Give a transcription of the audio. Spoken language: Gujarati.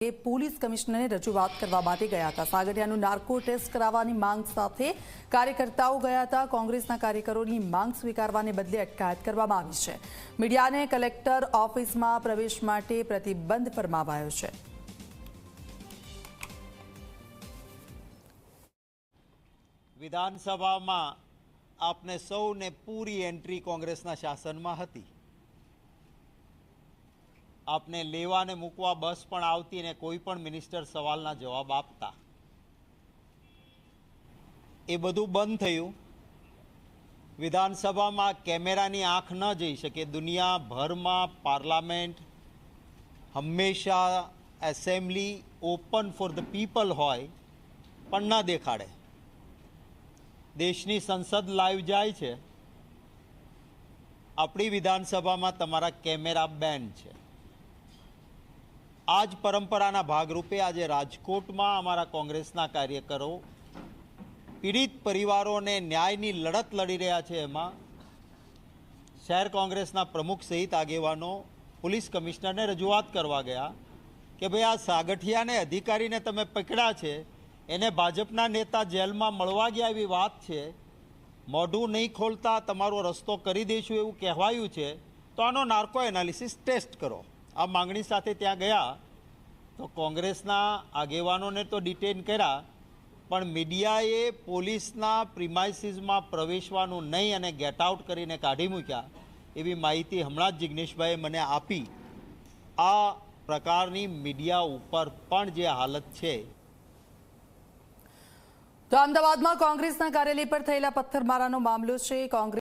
એ પોલીસ કમિશનરને રજૂઆત કરવા માટે ગયા હતા. સાગઠિયાનું નાર્કો ટેસ્ટ કરાવવાની માંગ સાથે કાર્યકર્તાઓ ગયા હતા. કોંગ્રેસના કાર્યકરોની માંગ સ્વીકારવાને બદલે અટકાયત કરવામાં આવી છે. મીડિયાને કલેક્ટર ઓફિસમાં પ્રવેશ માટે પ્રતિબંધ ફરમાવાયો છે. વિધાનસભામાં આપને સૌને પૂરી એન્ટ્રી કોંગ્રેસના શાસનમાં હતી. આપને લેવા ને મૂકવા બસ પણ આવતી ને કોઈ પણ મિનિસ્ટર સવાલના જવાબ આપતા. એ બધું બંધ થયું. વિધાનસભામાં કેમેરાની આંખ ન જઈ શકે. દુનિયાભરમાં પાર્લામેન્ટ હંમેશા assembly open for the people હોય, પણ ન દેખાડે. દેશની સંસદ લાઈવ જાય છે. આપણી વિધાનસભામાં તમારા કેમેરા બેન છે. આ જ પરંપરાના ભાગરૂપે આજે રાજકોટમાં અમારા કોંગ્રેસના કાર્યકરો પીડિત પરિવારોને ન્યાયની લડત લડી રહ્યા છે. એમાં શહેર કોંગ્રેસના પ્રમુખ સહિત આગેવાનો, પોલીસ કમિશનરને રજૂઆત કરવા ગયા કે ભાઈ આ સાગઠિયાને અધિકારીને તમે પકડ્યા છે, એને ભાજપના નેતા જેલમાં મળવા ગયા એવી વાત છે. મોઢું નહીં ખોલતા તમારો રસ્તો કરી દઈશું એવું કહેવાયું છે. તો આનો નાર્કો એનાલિસિસ ટેસ્ટ કરો. આ માંગણી સાથે ત્યાં ગયા તો કોંગ્રેસના આગેવાનોને તો ડિટેન કર્યા, પણ મીડિયાએ પોલીસના પ્રિમાઇસીસમાં પ્રવેશવાનું નહીં અને ગેટ આઉટ કરીને કાઢી મૂક્યા, એવી માહિતી હમણાં જ જિગ્નેશભાઈએ મને આપી. આ પ્રકારની મીડિયા ઉપર પણ જે હાલત છે. તો અમદાવાદમાં કોંગ્રેસના કાર્યાલય પર થયેલા પથ્થરમારાનો મામલો છે. કોંગ્રેસ